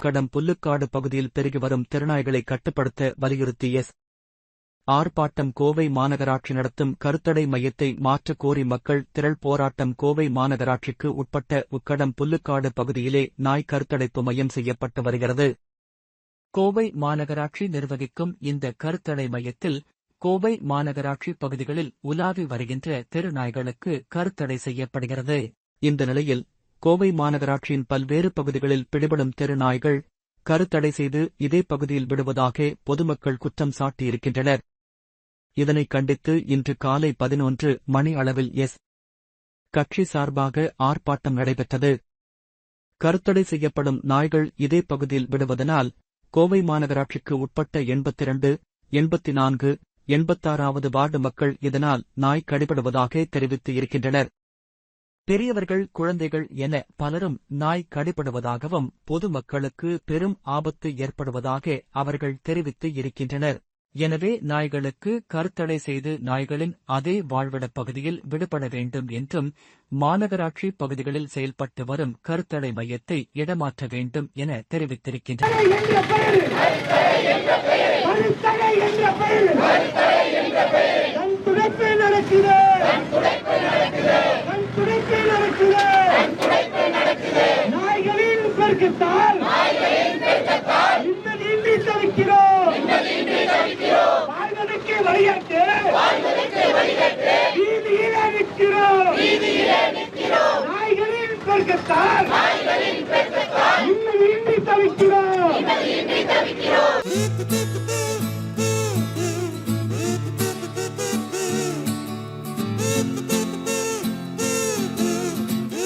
கடம் புல்லுக்காடு பகுதியில் பெருகி வரும் திறனாய்களை கட்டுப்படுத்த வலியுறுத்தி எஸ். ஆர்ப்பாட்டம் கோவை மாநகராட்சி நடத்தும் கருத்தடை மையத்தை மாற்றக் கோரி மக்கள் திரள் போராட்டம் கோவை மாநகராட்சிக்கு உட்பட்ட உக்கடம் புல்லுக்காடு பகுதியிலே நாய் கருத்தடைப்பு மையம் செய்யப்பட்டு வருகிறது. கோவை மாநகராட்சி நிர்வகிக்கும் இந்த கருத்தடை மையத்தில் கோவை மாநகராட்சி பகுதிகளில் உலாவி வருகின்ற தெருநாய்களுக்கு கருத்தடை செய்யப்படுகிறது. இந்த நிலையில் கோவை மாநகராட்சியின் பல்வேறு பகுதிகளில் பிடிபடும் தெருநாய்கள் கருத்தடை செய்து இதே பகுதியில் விடுவதாக பொதுமக்கள் குற்றம் சாட்டியிருக்கின்றனர். இதனை கண்டித்து இன்று காலை பதினொன்று மணி அளவில் எஸ். கட்சி சார்பாக ஆர்ப்பாட்டம் நடைபெற்றது. கருத்தடை செய்யப்படும் நாய்கள் இதே பகுதியில் விடுவதனால் கோவை மாநகராட்சிக்கு உட்பட்ட எண்பத்தி இரண்டு எண்பத்தி நான்கு எண்பத்தாறாவது வார்டு மக்கள் இதனால் நாய் கடிபடுவதாக தெரிவித்து இருக்கின்றனர். பெரியவர்கள் குழந்தைகள் என பலரும் நாய் கடிபடுவதாகவும் பொதுமக்களுக்கு பெரும் ஆபத்து ஏற்படுவதாக அவர்கள் தெரிவித்து இருக்கின்றனர். எனவே நாய்களுக்கு கருத்தடை செய்து நாய்களின் அதே வாழ்விடப் பகுதியில் விடுபட வேண்டும் என்றும் மாநகராட்சி பகுதிகளில் செயல்பட்டு வரும் கருத்தடை மையத்தை இடமாற்ற வேண்டும் என தெரிவித்திருக்கின்றனர். பெருக்கத்தால் நிம்மதியின்றி தவிக்கிறோம் வாழ்வதற்கு வழிகாட்டு.